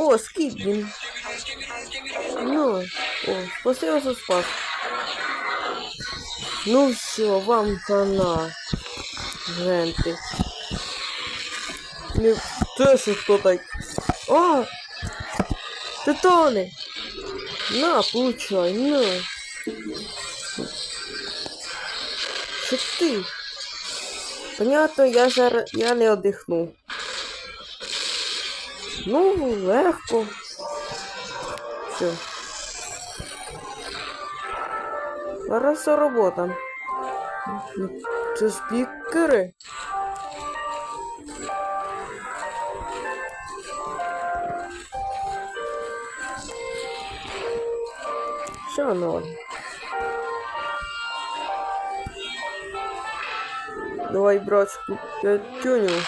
О, скіп він. Ну, о, спасибо, що спас. Ну все, вам хана. Женти. Не, це ще хто так? А! Титони! На, получай, на. Що ти? Понятно, я зараз я не одихну. Ну, легко. Все. Зараз робота. Це спікери. Все норм. Давай, братчику, пятюню.